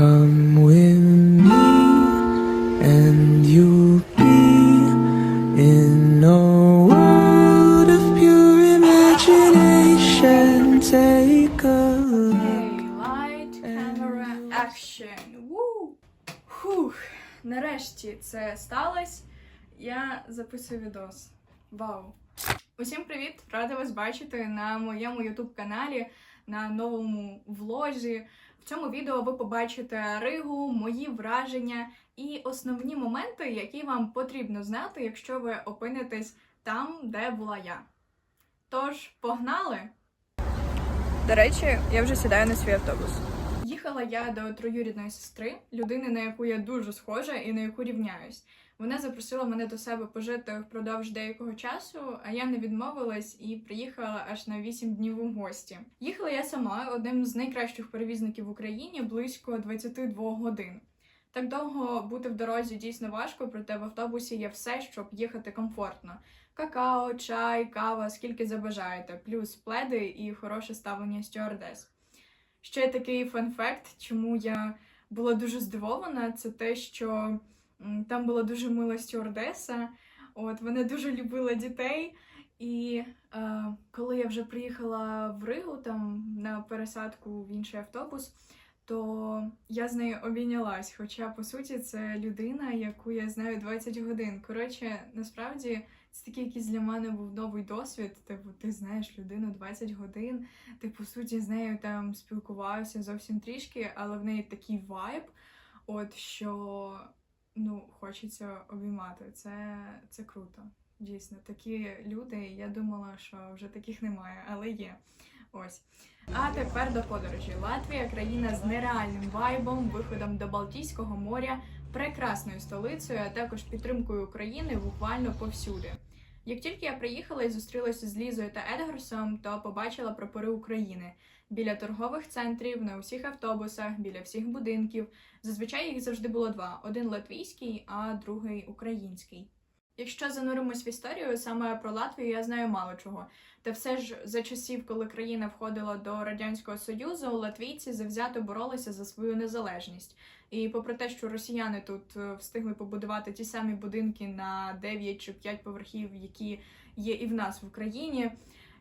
Come with me, and you'll be in a world of pure imagination. Take a look. Light, camera, action. Фух, нарешті це сталося. Я записую відос. Вау! Усім привіт! Рада вас бачити на моєму youtube каналі на новому влозі. В цьому відео ви побачите Ригу, мої враження і основні моменти, які вам потрібно знати, якщо ви опинитесь там, де була я. Тож, погнали! До речі, я вже сідаю на свій автобус. Їхала я до троюрідної сестри, людини, на яку я дуже схожа і на яку рівняюсь. Вона запросила мене до себе пожити впродовж деякого часу, а я не відмовилась і приїхала аж на 8 днів у гості. Їхала я сама одним з найкращих перевізників в Україні близько 22 годин. Так довго бути в дорозі дійсно важко, проте в автобусі є все, щоб їхати комфортно: какао, чай, кава, скільки забажаєте, плюс пледи і хороше ставлення стюардес. Ще такий фан-факт, чому я була дуже здивована, це те, що там була дуже мила стюардеса. От вона дуже любила дітей. І е, коли я вже приїхала в Ригу там на пересадку в інший автобус, то я з нею обійнялась. Хоча, по суті, це людина, яку я знаю 20 годин. Коротше, насправді це такий якийсь для мене був новий досвід. Типу, ти знаєш людину 20 годин, ти по суті з нею там спілкувався зовсім трішки, але в неї такий вайб, от що ну, хочеться обіймати. Це, це круто. Дійсно, такі люди. Я думала, що вже таких немає, але є. Ось. А тепер до подорожі. Латвія країна з нереальним вайбом, виходом до Балтійського моря, прекрасною столицею, а також підтримкою України буквально повсюди. Як тільки я приїхала і зустрілася з Лізою та Едгарсом, то побачила прапори України біля торгових центрів, на усіх автобусах, біля всіх будинків. Зазвичай їх завжди було два: один латвійський, а другий український. Якщо зануримось в історію, саме про Латвію я знаю мало чого. Та все ж за часів, коли країна входила до радянського союзу, латвійці завзято боролися за свою незалежність. І попри те, що росіяни тут е, встигли побудувати ті самі будинки на 9 чи 5 поверхів, які є і в нас в Україні,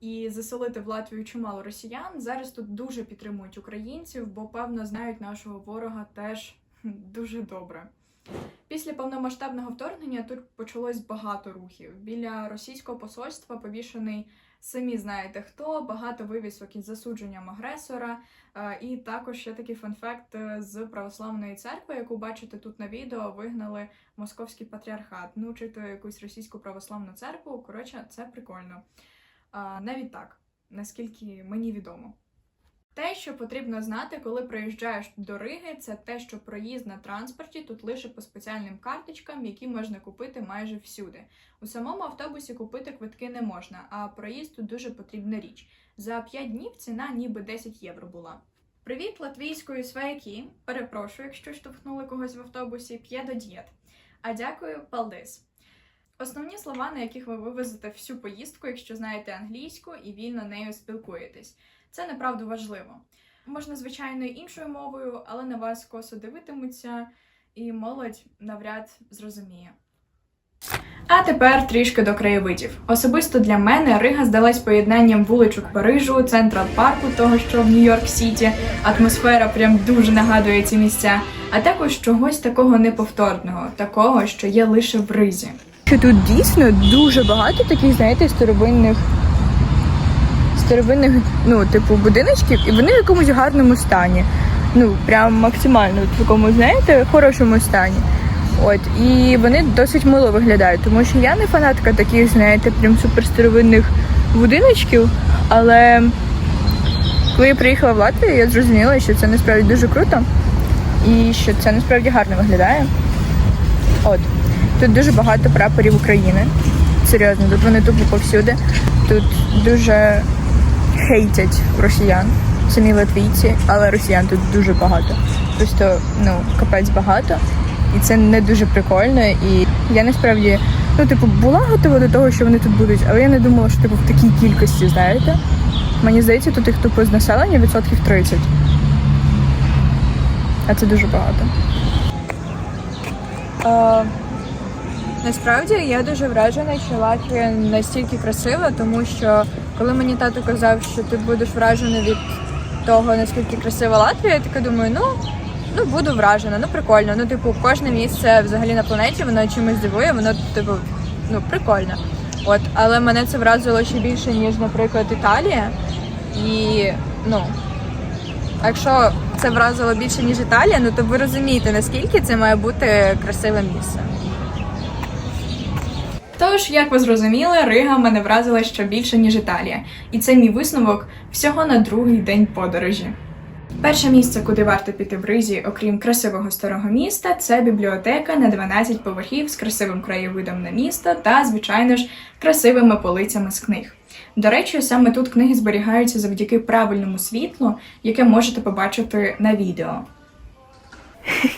і заселити в Латвію чимало росіян, зараз тут дуже підтримують українців, бо певно знають нашого ворога теж дуже добре. Після повномасштабного вторгнення тут почалось багато рухів. Біля російського посольства повішений самі знаєте хто, багато вивісок із засудженням агресора. Е, І також ще такий фанфакт е, з православної церкви, яку бачите тут на відео, вигнали московський патріархат. Ну, чи то якусь російську православну церкву. Коротше, це прикольно. Навіть так, наскільки мені відомо. Те, що потрібно знати, коли приїжджаєш до Риги, це те, що проїзд на транспорті тут лише по спеціальним карточкам, які можна купити майже всюди. У самому автобусі купити квитки не можна, а проїзд тут дуже потрібна річ. За 5 днів ціна ніби 10 євро була. Привіт латвійською свояки. Перепрошую, якщо штовхнули когось в автобусі, п'єдо дієт. А дякую, палдис. Основні слова, на яких ви вивезете всю поїздку, якщо знаєте англійську і вільно нею спілкуєтесь. Це направду важливо. Можна, звичайно, іншою мовою, але на вас косо дивитимуться, і молодь навряд зрозуміє. А тепер трішки до краєвидів. Особисто для мене Рига здалась поєднанням вуличок Парижу, Централ парку, того що в Нью-Йорк Сіті. Атмосфера прям дуже нагадує ці місця, а також чогось такого неповторного, такого, що є лише в Ризі. що тут дійсно дуже багато таких, знаєте, старовинних старовинних, ну, типу, будиночків, і вони в якомусь гарному стані. Ну, прям максимально в такому, знаєте, хорошому стані. От, і вони досить мило виглядають, тому що я не фанатка таких, знаєте, прям суперстаровинних будиночків. Але коли я приїхала в Латвію, я зрозуміла, що це насправді дуже круто і що це насправді гарно виглядає. От. Тут дуже багато прапорів України. Серйозно, тут вони тупо повсюди. Тут дуже хейтять росіян, самі латвійці, але росіян тут дуже багато. Просто ну, капець багато. І це не дуже прикольно. І я насправді, ну, типу, була готова до того, що вони тут будуть, але я не думала, що типу в такій кількості, знаєте. Мені здається, тут їх тупо з населення відсотків 30. а це дуже багато. Насправді я дуже вражена, що Латвія настільки красива, тому що коли мені тато казав, що ти будеш вражений від того, наскільки красива Латвія, я така думаю, ну, ну буду вражена, ну прикольно. Ну, типу, кожне місце взагалі на планеті, воно чимось дивує, воно, типу, ну, прикольно. От, але мене це вразило ще більше, ніж, наприклад, Італія. І ну, якщо це вразило більше, ніж Італія, ну то ви розумієте, наскільки це має бути красиве місце. Тож, як ви зрозуміли, Рига мене вразила ще більше, ніж Італія, і це мій висновок всього на другий день подорожі. Перше місце, куди варто піти в Ризі, окрім красивого старого міста, це бібліотека на 12 поверхів з красивим краєвидом на місто та, звичайно ж, красивими полицями з книг. До речі, саме тут книги зберігаються завдяки правильному світлу, яке можете побачити на відео.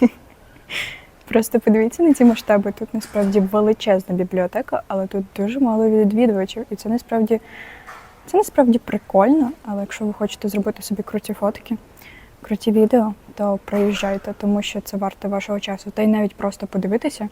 Просто подивіться на ці масштаби. Тут насправді величезна бібліотека, але тут дуже мало відвідувачів. І це насправді це насправді прикольно. Але якщо ви хочете зробити собі круті фотки, круті відео, то приїжджайте, тому що це варто вашого часу. Та й навіть просто подивитися,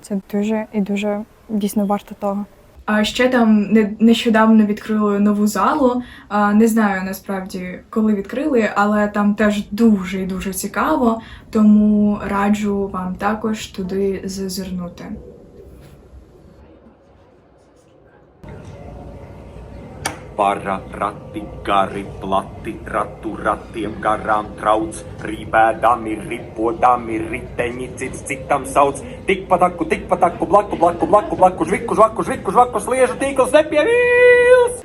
це дуже і дуже дійсно варто того. А ще там не- нещодавно відкрили нову залу. Не знаю насправді, коли відкрили, але там теж дуже і дуже цікаво, тому раджу вам також туди зазирнути. Para rati, gari, plati, ratu ratiem garām trauc, rībēdami, ripodami, riteņi cits citam sauc. Tik pa taku, tik pa taku, blaku, blaku, blaku, blaku, žviku, žvaku, žviku, žvaku, sliežu tīkls nepievīls!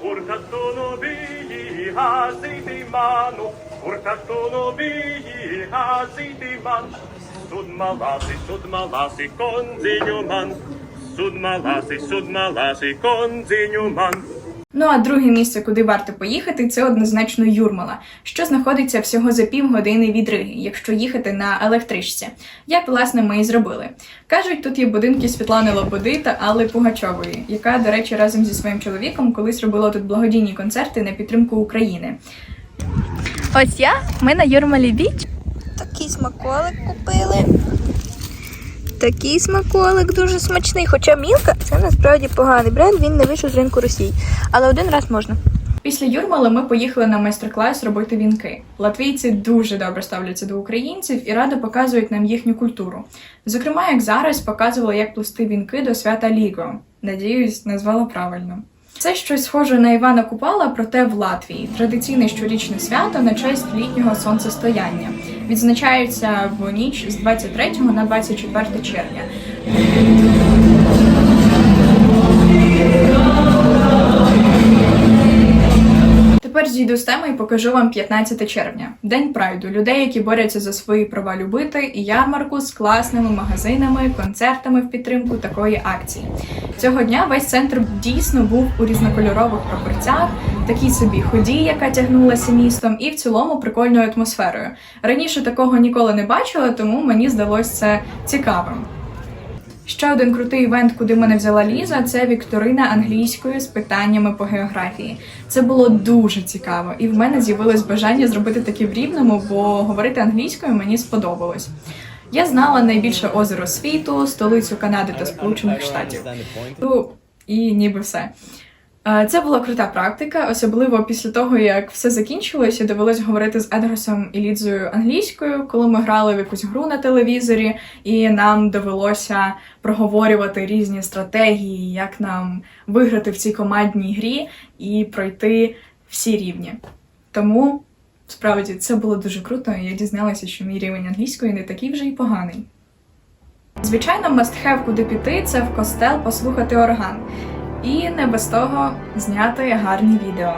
Kur tad tu nu biji, hāzīti manu? Kur tad tu nu biji, hāzīti man? Sudmalāsi, sudmalāsi, kondziņu man! Sudmalasi, konziņu man. Ну а друге місце, куди варто поїхати, це однозначно Юрмала, що знаходиться всього за півгодини від Риги, якщо їхати на електричці. Як власне ми і зробили. Кажуть, тут є будинки Світлани Лободи та Алли Пугачової, яка, до речі, разом зі своїм чоловіком колись робила тут благодійні концерти на підтримку України. Ось я, ми на Юрмалі Біч. Такий смаколик купили. Такий смаколик дуже смачний. Хоча мілка це насправді поганий бренд, він не вийшов з ринку Росії. Але один раз можна. Після Юрмали ми поїхали на майстер-клас робити вінки. Латвійці дуже добре ставляться до українців і радо показують нам їхню культуру. Зокрема, як зараз показували, як плести вінки до свята Ліго. Надіюсь, назвала правильно. Це щось схоже на Івана Купала, проте в Латвії традиційне щорічне свято на честь літнього сонцестояння. Відзначається в ніч з 23 на 24 червня. Тепер зійду з теми і покажу вам 15 червня, день прайду, людей, які борються за свої права любити, і ярмарку з класними магазинами, концертами в підтримку такої акції. Цього дня весь центр дійсно був у різнокольорових прапорцях, такій собі ході, яка тягнулася містом, і в цілому прикольною атмосферою. Раніше такого ніколи не бачила, тому мені здалось це цікавим. Ще один крутий івент, куди мене взяла Ліза, це вікторина англійською з питаннями по географії. Це було дуже цікаво, і в мене з'явилось бажання зробити таке в рівному, бо говорити англійською мені сподобалось. Я знала найбільше озеро світу, столицю Канади та Сполучених Штатів. Ну, і ніби все. Е, Це була крута практика, особливо після того, як все закінчилося, довелось говорити з Едгарсом і Лідзою англійською, коли ми грали в якусь гру на телевізорі, і нам довелося проговорювати різні стратегії, як нам виграти в цій командній грі і пройти всі рівні. Тому справді це було дуже круто, я дізналася, що мій рівень англійської не такий вже й поганий. Звичайно, have куди піти це в костел послухати орган. І не без того зняти гарні відео.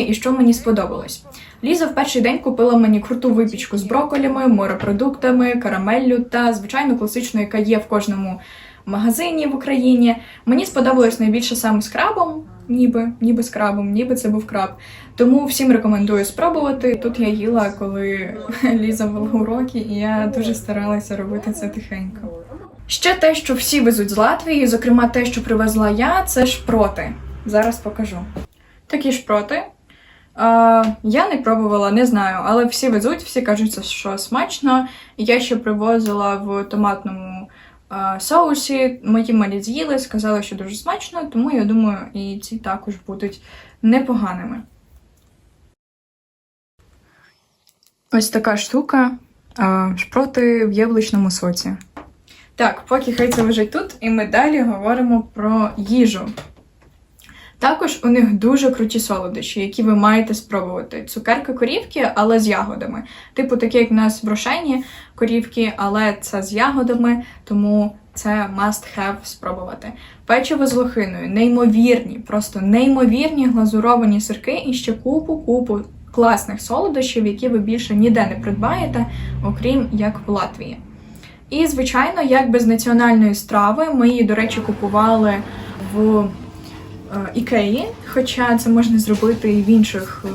І що мені сподобалось. Ліза в перший день купила мені круту випічку з броколями, морепродуктами, карамеллю та звичайно класичну, яка є в кожному магазині в Україні. Мені сподобалось найбільше саме з крабом, ніби, ніби з крабом, ніби це був краб. Тому всім рекомендую спробувати. Тут я їла, коли Ліза була уроки, і я дуже старалася робити це тихенько. Ще те, що всі везуть з Латвії, зокрема те, що привезла я, це шпроти. Зараз покажу. Такі шпроти. Е, я не пробувала, не знаю, але всі везуть, всі кажуть, що смачно. Я ще привозила в томатному е, соусі. Мої малі з'їли, сказали, що дуже смачно, тому я думаю, і ці також будуть непоганими. Ось така штука. е, Шпроти в яблучному соці. Так, поки хай це лежить тут, і ми далі говоримо про їжу. Також у них дуже круті солодощі, які ви маєте спробувати. Цукерка корівки, але з ягодами. Типу, такі, як в нас в Рошені корівки, але це з ягодами, тому це must have спробувати. Печиво з лохиною, неймовірні, просто неймовірні глазуровані сирки і ще купу-купу класних солодощів, які ви більше ніде не придбаєте, окрім як в Латвії. І, звичайно, як без національної страви, ми її, до речі, купували в Ікеї, хоча це можна зробити і в інших е,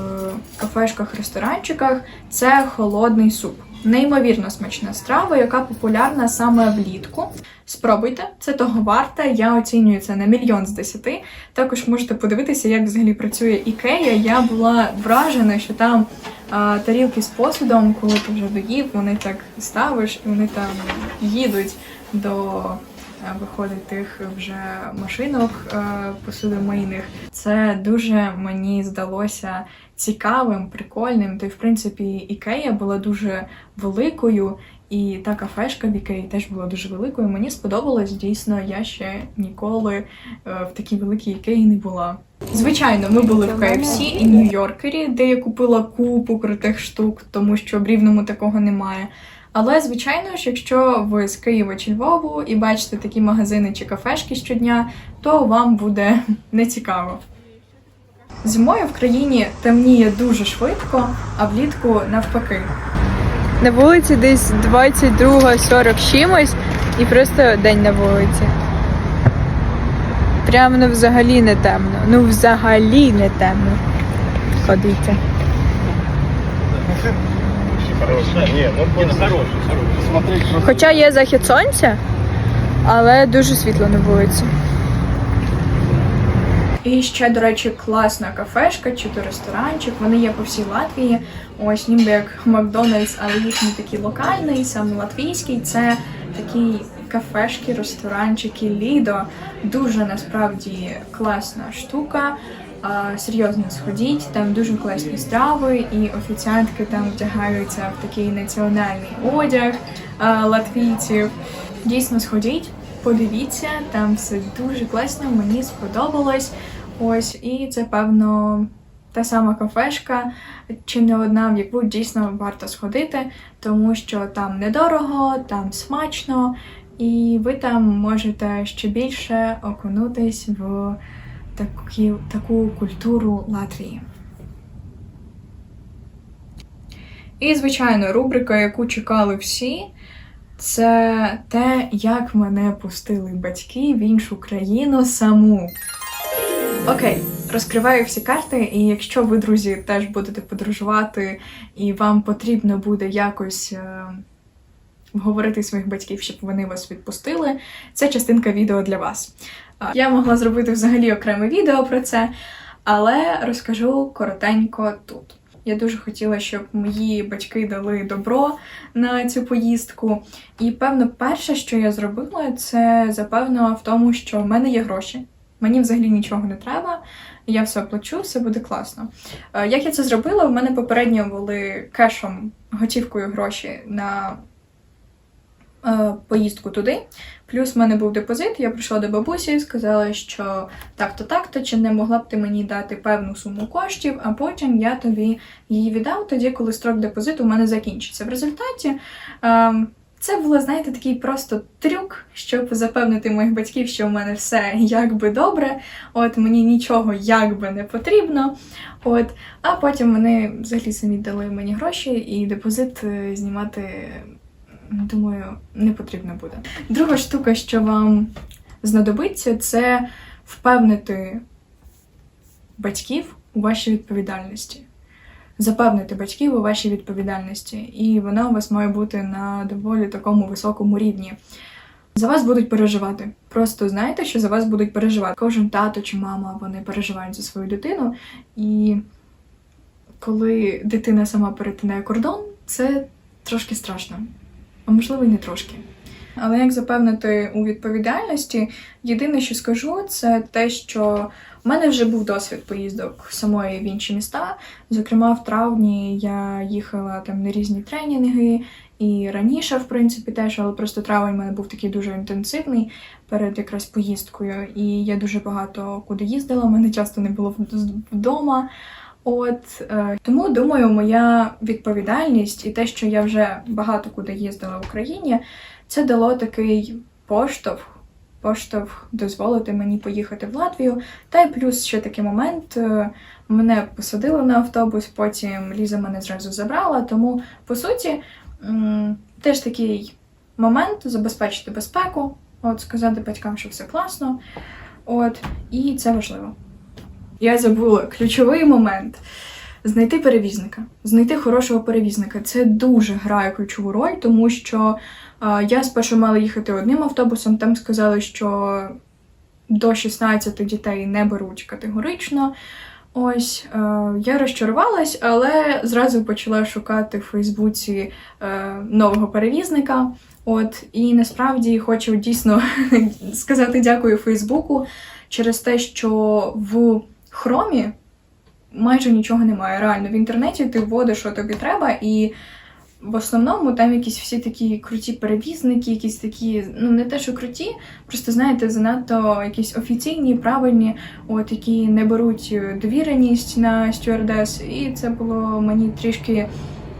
кафешках, ресторанчиках. Це холодний суп. Неймовірно смачна страва, яка популярна саме влітку. Спробуйте, це того варте. Я оцінюю це на мільйон з десяти. Також можете подивитися, як взагалі працює Ікея. Я була вражена, що там а, тарілки з посудом, коли ти вже доїв, вони так ставиш, і вони там їдуть до е, виходить тих вже машинок е, посудомийних. Це дуже мені здалося цікавим, прикольним. Та й в принципі ікея була дуже великою, і та кафешка в ікеї теж була дуже великою. Мені сподобалось дійсно. Я ще ніколи е, в такій великій ікеї не була. Звичайно, ми були в KFC і Нью-Йоркері, де я купила купу крутих штук, тому що в Рівному такого немає. Але, звичайно ж, якщо ви з Києва чи Львову і бачите такі магазини чи кафешки щодня, то вам буде нецікаво. Зимою в країні темніє дуже швидко, а влітку навпаки. На вулиці десь 22.40 чимось і просто день на вулиці. Прямо ну взагалі не темно. Ну взагалі не темно. Ходиться. Хороший. Ну хороший. Хоча є захід сонця, але дуже світло на вулиці. І ще, до речі, класна кафешка чи то ресторанчик. Вони є по всій Латвії. Ось ніби як Макдональдс, але їхній такий локальний, саме латвійський. Це такі кафешки, ресторанчики, Лідо. Дуже насправді класна штука. Серйозно сходіть, там дуже класні страви, і офіціантки там вдягаються в такий національний одяг латвійців. Дійсно сходіть, подивіться, там все дуже класно, мені сподобалось. Ось, і це певно та сама кафешка, чи не одна, в яку дійсно варто сходити, тому що там недорого, там смачно, і ви там можете ще більше окунутись в такі, таку культуру Латвії. І, звичайно, рубрика, яку чекали всі, це те, як мене пустили батьки в іншу країну саму. Окей, розкриваю всі карти, і якщо ви, друзі, теж будете подорожувати, і вам потрібно буде якось вговорити своїх батьків, щоб вони вас відпустили, це частинка відео для вас. Я могла зробити взагалі окреме відео про це, але розкажу коротенько тут. Я дуже хотіла, щоб мої батьки дали добро на цю поїздку. І певно, перше, що я зробила, це запевнила в тому, що в мене є гроші. Мені взагалі нічого не треба, я все оплачу, все буде класно. Як я це зробила? У мене попередньо були кешом, готівкою гроші на поїздку туди. Плюс в мене був депозит, я прийшла до бабусі, сказала, що так-то, так-то, чи не могла б ти мені дати певну суму коштів, а потім я тобі її віддам тоді, коли строк депозиту у мене закінчиться. В результаті ем, Це було, знаєте, такий просто трюк, щоб запевнити моїх батьків, що в мене все якби добре, от мені нічого якби не потрібно. От, а потім вони взагалі самі дали мені гроші і депозит е, знімати, думаю, не потрібно буде. Друга штука, що вам знадобиться, це впевнити батьків у вашій відповідальності. Запевнити батьків у вашій відповідальності, і вона у вас має бути на доволі такому високому рівні. За вас будуть переживати. Просто знайте, що за вас будуть переживати. Кожен тато чи мама вони переживають за свою дитину. І коли дитина сама перетинає кордон, це трошки страшно, а можливо, й не трошки. Але як запевнити у відповідальності, єдине, що скажу, це те, що в мене вже був досвід поїздок самої в інші міста. Зокрема, в травні я їхала там на різні тренінги, і раніше, в принципі, теж, але просто травень в мене був такий дуже інтенсивний перед якраз поїздкою. І я дуже багато куди їздила, мене часто не було в- вдома. От е, тому думаю, моя відповідальність і те, що я вже багато куди їздила в Україні, це дало такий поштовх. Поштовх дозволити мені поїхати в Латвію. Та й плюс ще такий момент. е, Мене посадили на автобус, потім Ліза мене зразу забрала. Тому, по суті, теж такий момент забезпечити безпеку, от сказати батькам, що все класно. От, і це важливо. Я забула ключовий момент. Знайти перевізника, знайти хорошого перевізника. Це дуже грає ключову роль, тому що е, я спершу мала їхати одним автобусом, там сказали, що до 16 дітей не беруть категорично. Ось е, я розчарувалась, але зразу почала шукати в Фейсбуці е, нового перевізника. От і насправді хочу дійсно сказати дякую Фейсбуку через те, що в Хромі майже нічого немає. Реально, в інтернеті ти вводиш, що тобі треба, і в основному там якісь всі такі круті перевізники, якісь такі, ну не те, що круті, просто знаєте, занадто якісь офіційні, правильні, от які не беруть довіреність на стюардес, і це було мені трішки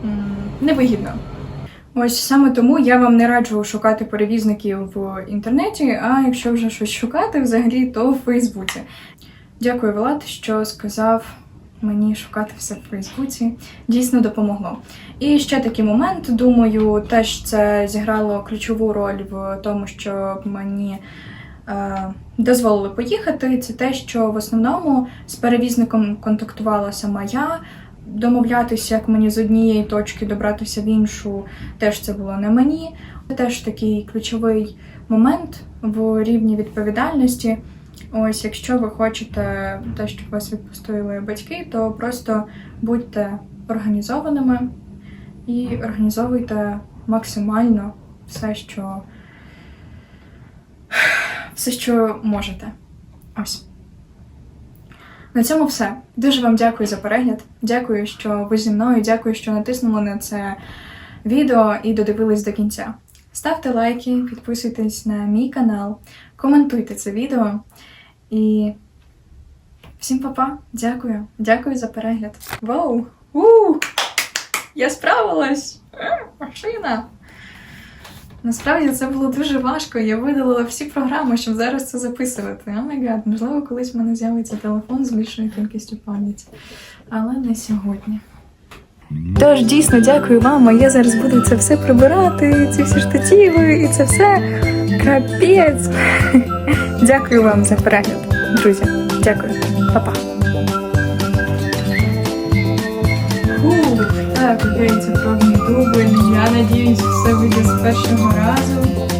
м, невигідно. Ось саме тому я вам не раджу шукати перевізників в інтернеті, а якщо вже щось шукати взагалі, то в Фейсбуці. Дякую, Влад, що сказав мені шукати все в Фейсбуці. Дійсно допомогло. І ще такий момент, думаю, теж це зіграло ключову роль в тому, що мені е, дозволили поїхати. Це те, що в основному з перевізником контактувала сама я. Домовлятися, як мені з однієї точки добратися в іншу, теж це було не мені. Це теж такий ключовий момент в рівні відповідальності. Ось, якщо ви хочете те, щоб вас відпустили батьки, то просто будьте організованими і організовуйте максимально все, що все, що можете. Ось. На цьому все. Дуже вам дякую за перегляд. Дякую, що ви зі мною. Дякую, що натиснули на це відео і додивились до кінця. Ставте лайки, підписуйтесь на мій канал, коментуйте це відео. І всім па-па. Дякую. Дякую за перегляд. Вау! У! Я справилась! Е, Машина! Насправді це було дуже важко. Я видалила всі програми, щоб зараз це записувати. О май гад, можливо, колись в мене з'явиться телефон з більшою кількістю пам'яті. Але не сьогодні. Тож дійсно дякую вам. Я зараз буду це все прибирати, ці всі штативи і це все. Капець. Дякую вам за перегляд, друзі. Дякую, Па-па. Так, це пробний дубль. Я надіюсь, все вийде з першого разу.